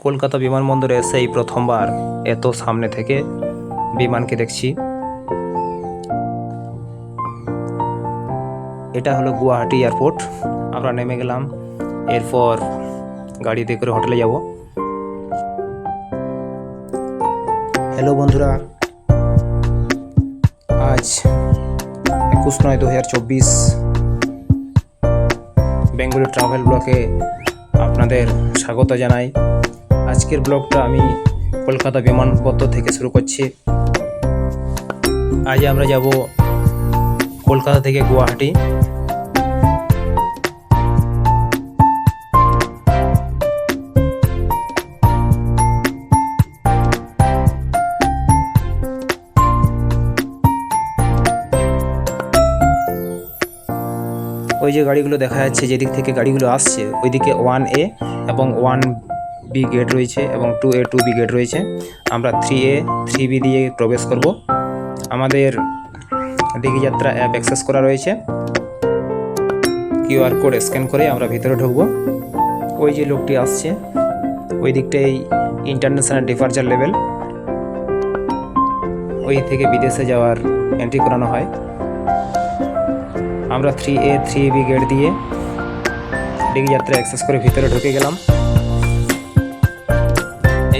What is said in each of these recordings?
কলকাতা বিমানবন্দরে এসে এই প্রথমবার এত সামনে থেকে বিমানকে দেখছি। এটা হলো গুয়াহাটি এয়ারপোর্ট। আমরা নেমে গেলাম। এরপর গাড়িতে করে হোটেলে যাব। হ্যালো বন্ধুরা। আজ একুশ নয় দু হাজার চব্বিশ বেঙ্গলি ট্রাভেল ব্লকে আপনাদের স্বাগত জানাই। আজকের ব্লগটা আমি কলকাতা বিমানবন্দর থেকে শুরু করছি। আজ আমরা যাব কলকাতা থেকে গুয়াহাটি। ওই যে গাড়িগুলো দেখা যাচ্ছে, যেদিক থেকে গাড়িগুলো আসছে, ওইদিকে ওয়ান এ এবং ওয়ান বি গেট রয়েছে এবং two A two B gate রয়েছে। আমরা থ্রি এ থ্রি বি দিয়ে প্রবেশ করব। আমাদের দিঘিযাত্রা অ্যাপ অ্যাক্সেস করা রয়েছে। কিউআর কোড স্ক্যান করে আমরা ভিতরে ঢুকবো। ওই যে লোকটি আসছে, ওই দিকটাই ইন্টারন্যাশনাল ডিপার্চার লেভেল ওই থেকে বিদেশে যাওয়ার এন্ট্রি করানো হয়। আমরা three A three B gate দিয়ে ডিগি যাত্রা অ্যাক্সেস করে ভিতরে ঢুকে গেলাম।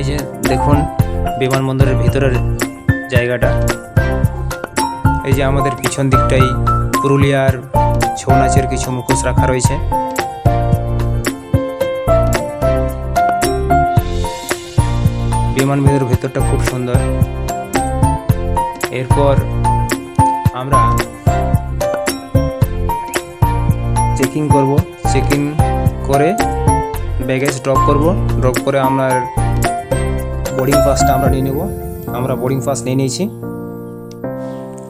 এই যে দেখুন বিমানবন্দরের ভিতরের জায়গাটা। এই যে আমাদের পিছন দিকটাই পুরুলিয়ার ছৌ নাচের কিছু মুখোশ রাখা রয়েছে। বিমান বিমানবন্দরের ভেতরটা খুব সুন্দর। এরপর আমরা চেকিং করব। চেকিং করে ব্যাগেজ ড্রপ করব। ড্রপ করে আমার বোর্ডিং পাসটা আমরা নিয়ে নেব। আমরা বোর্ডিং পাস নিয়ে নিয়েছি।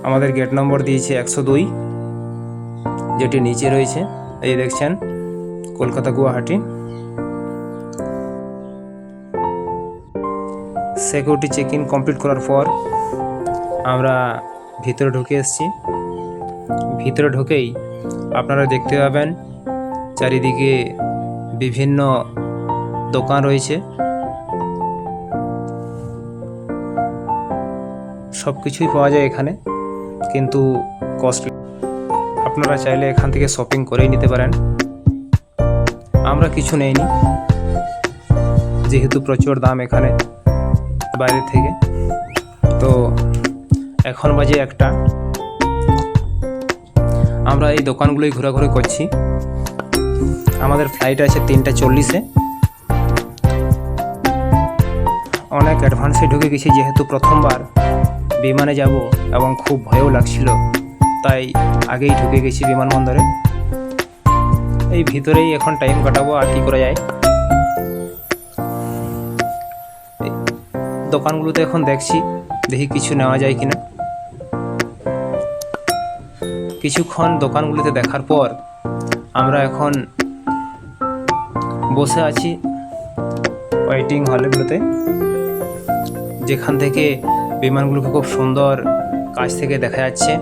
আমাদের গেট নম্বর দিয়েছে একশো দুই, যেটি নিচে রয়েছে। এই দেখছেন, Kolkata Guwahati. Security check in complete করার পর আমরা ভিতরে ঢুকে এসেছি। ভিতরে ঢুকেই আপনারা দেখতে পাবেন, চারিদিকে বিভিন্ন দোকান রয়েছে। সব কিছুই পাওয়া যায় এখানে, কিন্তু কস্টলি আপনারা চাইলে এখান থেকে শপিং করেই নিতে পারেন। আমরা কিছু নেইনি, যেহেতু প্রচুর দাম এখানে বাইরে থেকে। তো এখন বাজে একটা। আমরা এই দোকানগুলোই ঘোরাঘুরি করছি। আমাদের ফ্লাইট আছে তিনটা চল্লিশে। অনেক অ্যাডভান্সে ঢুকে গেছি, যেহেতু প্রথমবার। বিমানে যাব এবং খুব ভয়ও লাগছিল। তাই আগেই ঢুকে গেছি বিমানবন্দরে। এই ভিতরেই এখন টাইম কাটাবো আর কি করা যায়। দোকানগুলোতে এখন দেখছি, দেখি কিছু নেওয়া যায় কিনা। কিছুক্ষণ দোকানগুলিতে দেখার পর আমরা এখন বসে আছি ওয়েটিং হলগুলোতে যেখান থেকে বিমানগুলোকে খুব সুন্দর কাছ থেকে দেখা যাচ্ছে।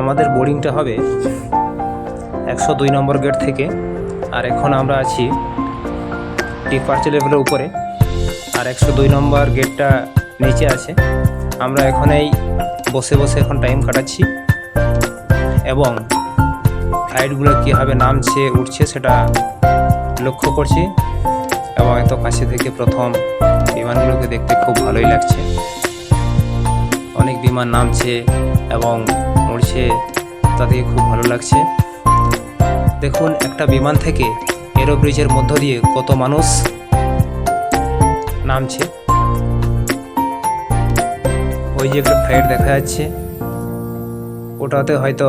আমাদের বোর্ডিংটা হবে একশো দুই নম্বর গেট থেকে, আর এখন আমরা আছি ডিপার্চার লেভেলের উপরে, আর একশো দুই নম্বর গেটটা নিচে আছে। আমরা এখন এই বসে বসে এখন টাইম কাটাচ্ছি, এবং ফ্লাইটগুলো কীভাবে নামছে, উঠছে সেটা লক্ষ্য করছি। এবং এত কাছে থেকে প্রথম বিমানগুলোকে দেখতে খুব ভালোই লাগছে। অনেক বিমান নামছে এবং উড়ছে তাদেরকে খুব ভালো লাগছে। দেখুন, একটা বিমান থেকে এরো ব্রিজের মধ্য দিয়ে কত মানুষ নামছে। ওই যে একটা ফ্লাইট দেখা যাচ্ছে। ওটাতে হয়তো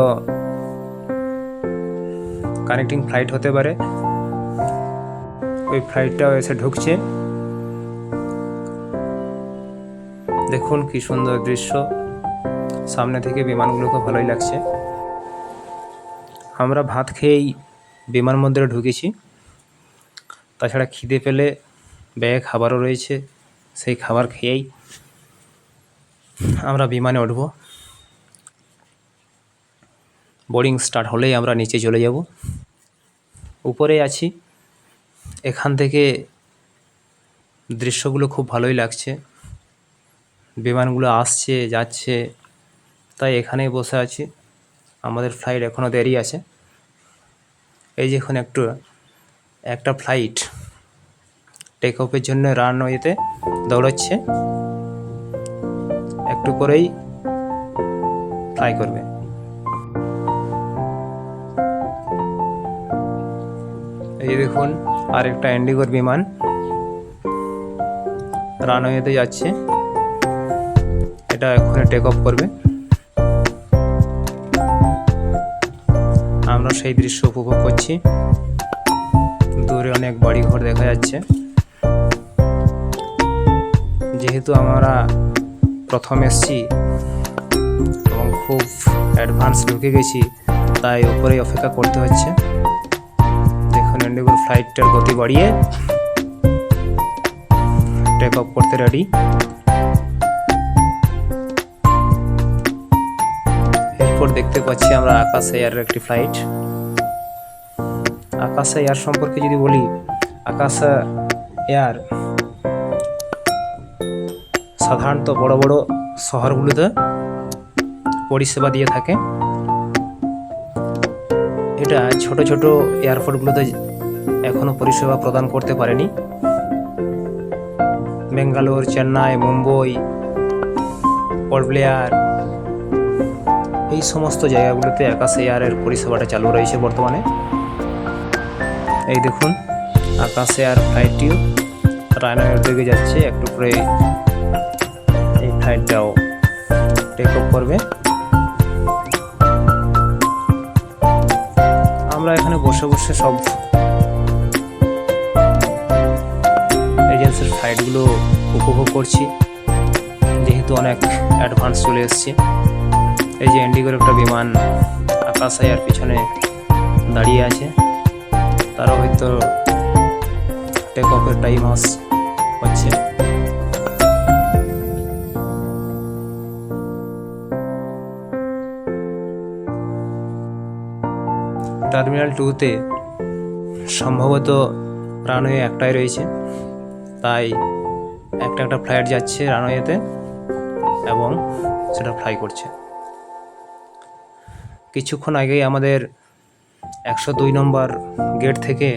কানেক্টিং ফ্লাইট হতে পারে। ওই ফ্লাইটটাও এসে ঢুকছে। দেখুন কি সুন্দর দৃশ্য। সামনে থেকে বিমানগুলোকে ভালোই লাগছে। আমরা ভাত খেয়েই বিমানবন্দরে ঢুকেছি। তাছাড়া খিদে পেলে ব্যাগে খাবারও রয়েছে। সেই খাবার খেয়েই আমরা বিমানে উঠব। বোর্ডিং স্টার্ট হলেই আমরা নিচে চলে যাব। উপরে আছি এখান থেকে দৃশ্যগুলো খুব ভালোই লাগছে। বিমানগুলো আসছে, যাচ্ছে, তাই এখানেই বসে আছি। আমাদের ফ্লাইট এখনও দেরি আছে। এই যে এখন একটু, একটা ফ্লাইট টেক অফের জন্য রানওয়েতে দৌড়াচ্ছে। একটু করেই ফ্লাই করবে। এই যে দেখুন, আরেকটা ইন্ডিগোর বিমান রানওয়েতে যাচ্ছে। এটা এক্ষুনি টেক অফ করবে। আমরা সেই দৃশ্য উপভোগ করছি। দূরে অনেক বাড়িঘর দেখা যাচ্ছে। যেহেতু আমরা প্রথম এসছি এবং খুব অ্যাডভান্স ঢুকে গেছি, তাই উপরেই অপেক্ষা করতে হচ্ছে। ইন্ডিগোর ফ্লাইটটার গতি বাড়িয়ে টেক অফ করতে রেডি এরপর দেখতে পাচ্ছি আমরা আকাশ এয়ারের একটি ফ্লাইট আকাশ এয়ার সম্পর্কে যদি বলি, আকাশ এয়ার সাধারণত বড় বড় শহরগুলোতে পরিষেবা দিয়ে থাকে। এটা ছোট ছোট এয়ারপোর্টগুলোতে এখনও পরিষেবা প্রদান করতে পারেনি। বেঙ্গালোর, চেন্নাই, মুম্বই পোর্ট ব্লেয়ার, এই সমস্ত জায়গাগুলোতে আকাশ এয়ারের পরিষেবাটা চালু রয়েছে বর্তমানে। এই দেখুন, আকাশ এয়ার ফ্লাইটটিও রায়নগর দিকে যাচ্ছে একটু করে এই ফ্লাইটটাও টেক অফ করবে। আমরা এখানে বসে বসে সব এজেন্সির ফ্লাইটগুলো উপভোগ করছি। যেহেতু অনেক অ্যাডভান্স চলে এসছে। এই যে ইন্ডিগোর একটা বিমান আকাশ এয়ার পিছনে দাঁড়িয়ে আছে। তারা হয়তো টেক অফের টাইম হচ্ছে। টার্মিনাল টুতে সম্ভবত রানওয়ে একটাই রয়েছে। তাই একটা একটা ফ্লাইট যাচ্ছে রানওয়েতে এবং সেটা ফ্লাই করছে। কিছুক্ষণ আগেই আমাদের একশো দুই নম্বর গেট থেকে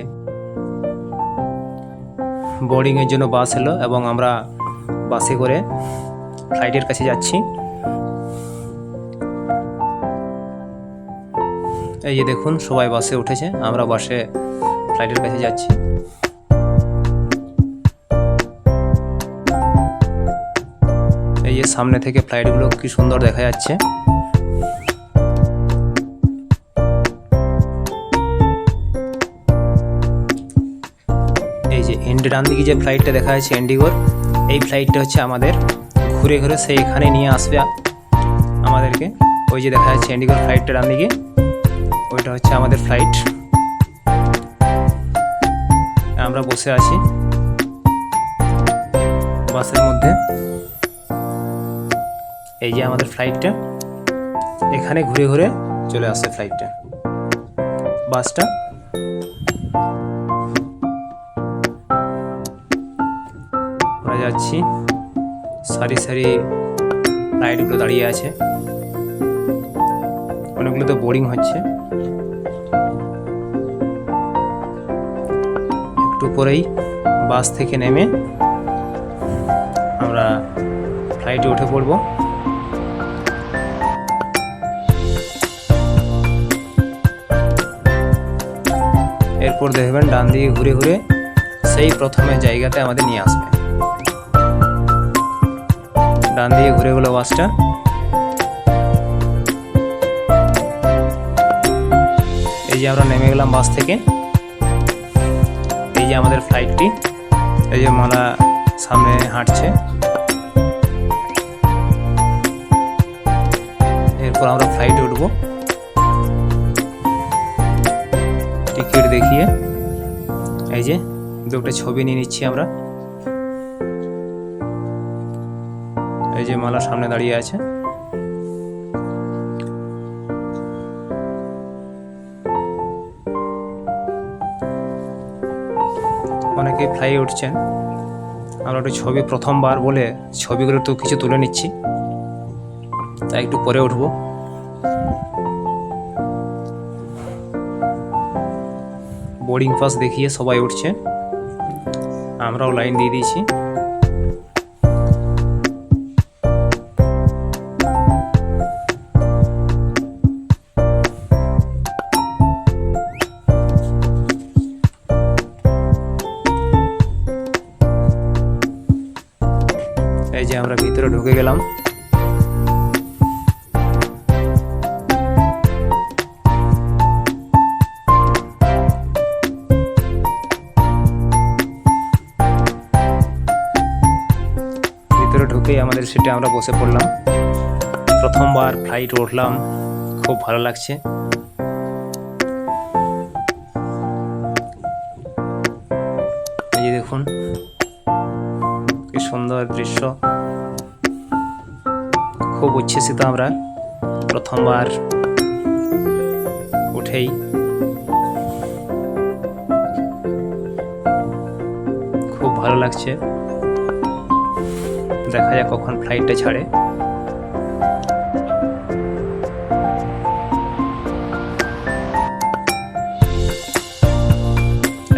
বোর্ডিংয়ের জন্য বাস এলো এবং আমরা বাসে করে ফ্লাইটের কাছে যাচ্ছি। এই যে দেখুন, সবাই বাসে উঠেছে, আমরা বাসে ফ্লাইটের কাছে যাচ্ছি। সামনে থেকে ফ্লাইটগুলো কি সুন্দর দেখা যাচ্ছে। এই যে এন্ডি ডান দিকে যে ফ্লাইটটা দেখা যাচ্ছে এন্ডিগোর এই ফ্লাইটটা হচ্ছে আমাদের। ঘুরে ঘুরে সেইখানে নিয়ে আসবে আমাদেরকে। ওই যে দেখা যাচ্ছে এন্ডিগোর ফ্লাইটটা ডান দিকে। ওইটা হচ্ছে আমাদের ফ্লাইট আমরা বসে আছি। বাসের মধ্যে। এই যে আমাদের ফ্লাইটটা এখানে ঘুরে ঘুরে চলে আসে ফ্লাইটটা বাসটা। আমরা যাচ্ছি, সারি সারি ফ্লাইটগুলো দাঁড়িয়ে আছে। অনেকগুলো তো বোরিং হচ্ছে। একটু পরেই বাস থেকে নেমে আমরা ফ্লাইটে উঠে পড়ব। এরপর দেখবেন ডান দিকে ঘুরে ঘুরে সেই প্রথমে জায়গাতে আমাদের নিয়ে আসবে। ডান দিকে ঘুরে গেলো বাসটা এই যে আমরা নেমে গেলাম বাস থেকে। এই যে আমাদের ফ্লাইটটি এই যে মালা সামনে হাঁটছে। এরপর আমরা ফ্লাইটে উঠবো। টিকিট দেখিয়ে এই যে দুটো ছবি নিয়ে নিচ্ছি আমরা। এই যে মালা সামনে দাঁড়িয়ে আছে। অনেকেই ফ্লাই উঠছেন। আমরা একটু ছবি প্রথমবার বলে ছবিগুলো একটু কিছু তুলে নিচ্ছি। তাই একটু পরে উঠবো। বোর্ডিং পাস দেখিয়ে সবাই উঠছে। আমরাও লাইন দিয়ে দিয়েছি। এই যে আমরা ভিতরে ঢুকে গেলাম। আমাদের সিটে আমরা বসে পড়লাম। প্রথমবার ফ্লাইট উঠলাম। খুব ভালো লাগছে। এই যে দেখুন, কি সুন্দর দৃশ্য। খুব উচ্ছ্বসিত আমরা। প্রথমবার উঠেই। খুব ভালো লাগছে। দেখা যাক কখন ফ্লাইটটা ছাড়ে।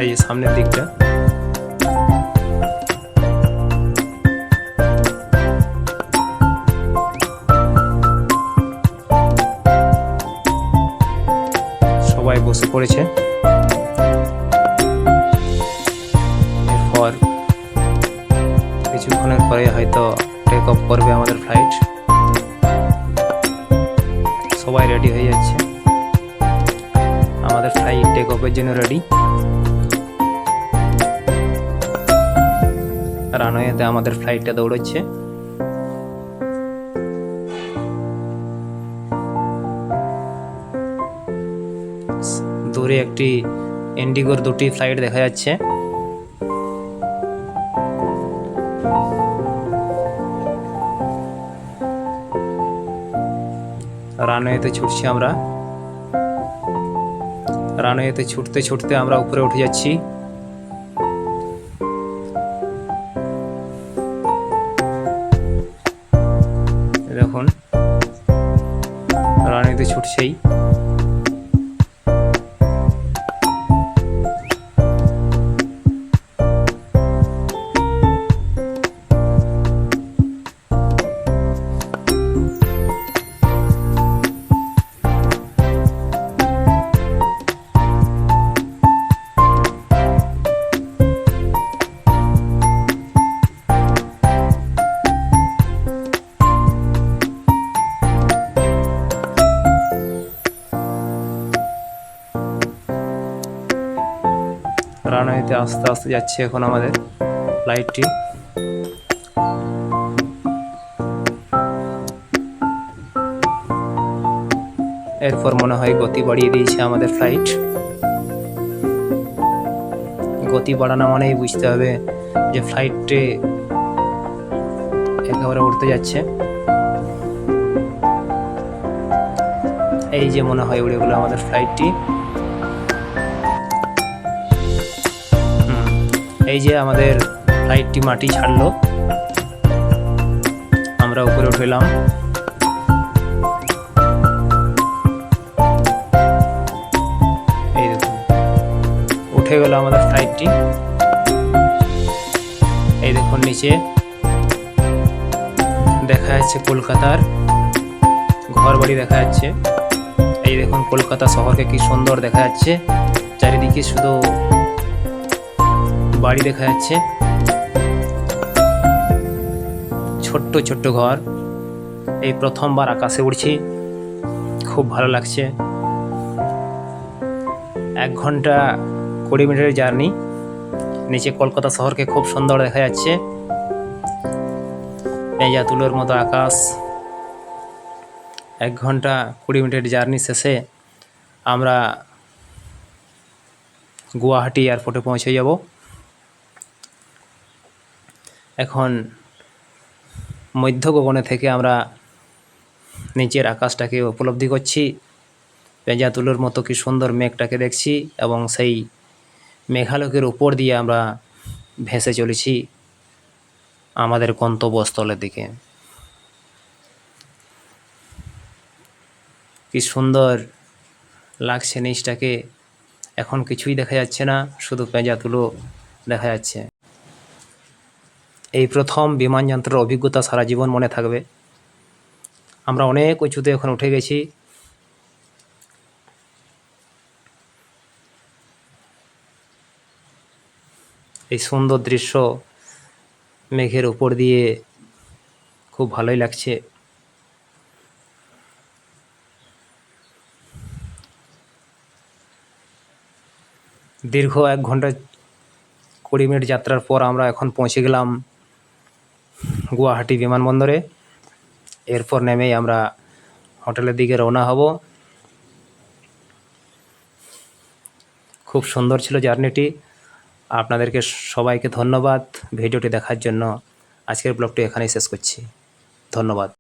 এই যে সামনের দিকটা। সবাই বসে পড়েছে। কিছুক্ষণের পরে হয়তো টেক অফ করবে আমাদের ফ্লাইট সবাই রেডি হয়ে যাচ্ছে। আমাদের ফ্লাইট টেক অফের জন্য রেডি রানওয়েতে আমাদের ফ্লাইটটা দৌড়চ্ছে। দূরে একটি ইন্ডিগোর দুটি ফ্লাইট দেখা যাচ্ছে। রানওয়েতে ছুটছি আমরা। রানওয়েতে ছুটতে ছুটতে আমরা উপরে উঠে যাচ্ছি। দেখুন রানওয়েতে ছুটছেই। রানওয়েতে আস্তে আস্তে যাচ্ছে এখন আমাদের ফ্লাইটটি এরপর মনে হয় গতি বাড়িয়ে দিয়েছে আমাদের ফ্লাইট গতি বাড়ানো মানেই বুঝতে হবে যে ফ্লাইটে একেবারে উঠতে যাচ্ছে। এই যে মনে হয় উড়ে গেলো আমাদের ফ্লাইটটি এই যে আমাদের ফ্লাইটটি মাটি ছাড়লো, আমরা উপরে উঠলাম। এই উঠে গেল আমাদের ফ্লাইটটি এই দেখুন নিচে, দেখা যাচ্ছে কলকাতার ঘর বাড়ি দেখা যাচ্ছে। এই দেখুন কলকাতা শহরকে কি সুন্দর দেখা যাচ্ছে। চারিদিকে শুধু বাড়ি দেখা যাচ্ছে। ছোট্ট ছোট্ট ঘর। এই প্রথমবার আকাশে উড়ছি। খুব ভালো লাগছে। এক ঘণ্টা কুড়ি মিনিটের জার্নি। নিচে কলকাতা শহরকে খুব সুন্দর দেখা যাচ্ছে। পেঁজা তুলোর মতো আকাশ। এক ঘণ্টা কুড়ি মিনিটের জার্নি শেষে আমরা গুয়াহাটি এয়ারপোর্টে পৌঁছে যাব। এখন মধ্য গগনে থেকে আমরা নিচের আকাশটাকে উপলব্ধি করছি। পেঁজা তুলোর মতো কি সুন্দর মেঘটাকে দেখছি এবং সেই মেঘালোকের উপর দিয়ে আমরা ভেসে চলেছি আমাদের গন্তব্যস্থলের দিকে। কি সুন্দর লাগছে নিচটাকে। এখন কিছুই দেখা যাচ্ছে না, শুধু পেঁজা তুলো দেখা যাচ্ছে। এই প্রথম বিমান যাত্রার অভিজ্ঞতা সারা জীবন মনে থাকবে। আমরা অনেক উঁচুতে এখন উঠে গেছি। এই সুন্দর দৃশ্য মেঘের উপর দিয়ে খুব ভালোই লাগছে। দীর্ঘ এক ঘণ্টা কুড়ি মিনিট যাত্রার পর আমরা এখন পৌঁছে গেলাম গুয়াহাটি বিমানবন্দরে। এরপর নেমেই আমরা হোটেলের দিকে রওনা হব। খুব সুন্দর ছিল জার্নিটি। আপনাদেরকে সবাইকে ধন্যবাদ। ভিডিওটি দেখার জন্য আজকের ব্লগটি এখানেই শেষ করছি। ধন্যবাদ।